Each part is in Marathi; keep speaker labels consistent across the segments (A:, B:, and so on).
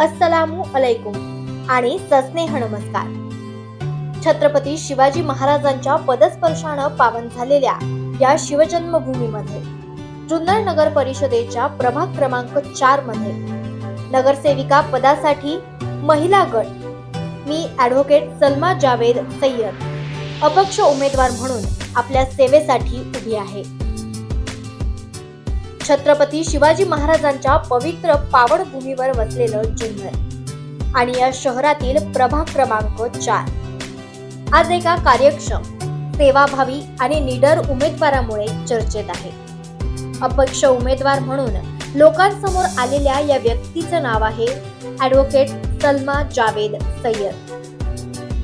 A: अस्सलामु अलैकुम आणि सस्नेह नमस्कार. छत्रपती शिवाजी महाराजांच्या पदस्पर्शानं पावन झालेल्या या शिवजन्मभूमीमध्ये जुन्नर नगर परिषदेच्या प्रभाग क्रमांक चारमध्ये नगरसेविका पदासाठी महिला गट मी ॲडव्होकेट सलमा जावेद सय्यद अपक्ष उमेदवार म्हणून आपल्या सेवेसाठी उभी आहे. छत्रपती शिवाजी महाराजांच्या पवित्र पावनभूमीवर वसलेलं जुन्नर आणि या शहरातील प्रभाग क्रमांक चार. आज एका कार्यक्षम सेवाभावी आणि निडर उमेदवारामुळे चर्चेत आहे. अपक्ष उमेदवार म्हणून लोकांसमोर आलेल्या या व्यक्तीचं नाव आहे advocate Salma Javed Sayyed.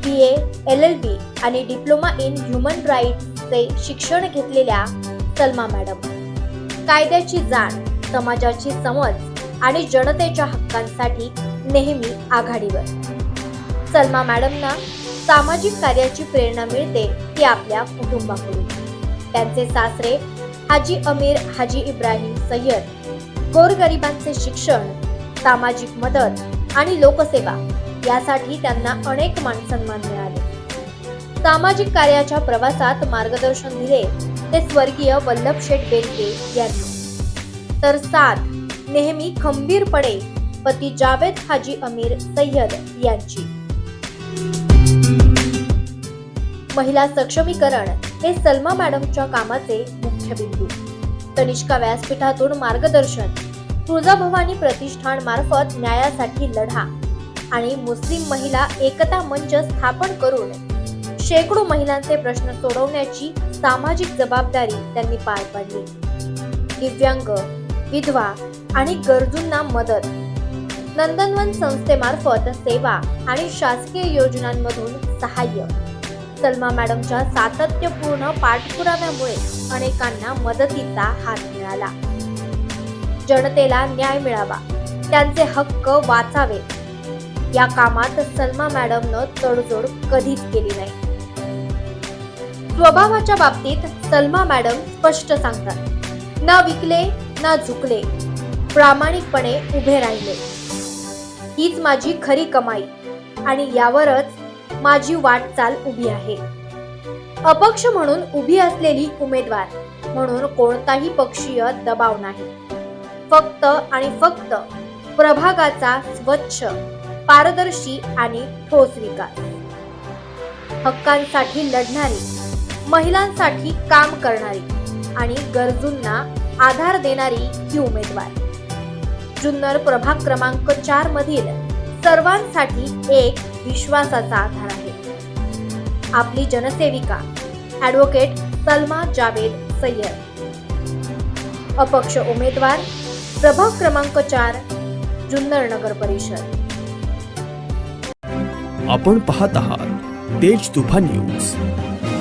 A: B. A L. L. B. आणि डिप्लोमा इन ह्युमन राईट्सचे शिक्षण घेतलेल्या सलमा मॅडम. कायद्याची जाण समाजाची समज आणि जनतेच्या हक्कांसाठी नेहमी आघाडीवर. सलमा मॅडमना सामाजिक कार्याची प्रेरणा मिळते ती आपल्या कुटुंबाकडून. त्यांचे सासरे हाजी अमीर हाजी इब्राहिम सय्यद गोरगरिबांचे शिक्षण सामाजिक मदत आणि लोकसेवा यासाठी त्यांना अनेक मानसन्मान मिळाले. सामाजिक कार्याच्या प्रवासात मार्गदर्शन दिले ते स्वर्गीय वल्लभ शेठ बेलके यांनी. तर साथ नेहमी खंबीरपणे पती जावेद हाजी अमीर सय्यद यांची. महिला सक्षमीकरण हे सलमा मॅडमच्या कामाचे मुख्य बिंदू. तनिष्का व्यासपीठातून मार्गदर्शन तुळजाभवानी प्रतिष्ठान मार्फत न्यायासाठी लढा आणि मुस्लिम महिला एकता मंच स्थापन करून शेकडो महिलांचे प्रश्न सोडवण्याची सामाजिक जबाबदारी त्यांनी पार पाडली. दिव्यांग विधवा आणि गरजूंना मदत. नंदनवन संस्थेमार्फत सेवा आणि शासकीय योजनांमधून सहाय्य. सलमा मॅडमच्या सातत्यपूर्ण पाठपुराव्यामुळे अनेकांना मदतीचा हात मिळाला. जनतेला न्याय मिळावा त्यांचे हक्क वाचावे. या कामात सलमा मॅडमनं तडजोड कधीच केली नाही. स्वभावाच्या बाबतीत सलमा मॅडम स्पष्ट सांगतात. न विकले ना झुकले. प्रामाणिकपणे उभे राहिले. हीच माझी खरी कमाई आणि यावरच माझी वाटचाल उभी आहे. अपक्ष म्हणून उभी असलेली उमेदवार म्हणून कोणताही पक्षीय दबाव नाही. फक्त आणि फक्त प्रभागाचा स्वच्छ पारदर्शी आणि ठोस विकास. हक्कांसाठी लढणारी महिलांसाठी काम करणारी आणि गरजूंना आधार देणारी ही उमेदवार. जुन्नर प्रभाग क्रमांक चार मधील सर्वांसाठी एक विश्वासाचा आधार आहे. आपली जनसेविका ॲडव्होकेट सलमा जावेद सय्यद. अपक्ष उमेदवार प्रभाग क्रमांक चार जुन्नर नगर परिषद.
B: आपण पाहत आहात तेज तुफान न्यूज.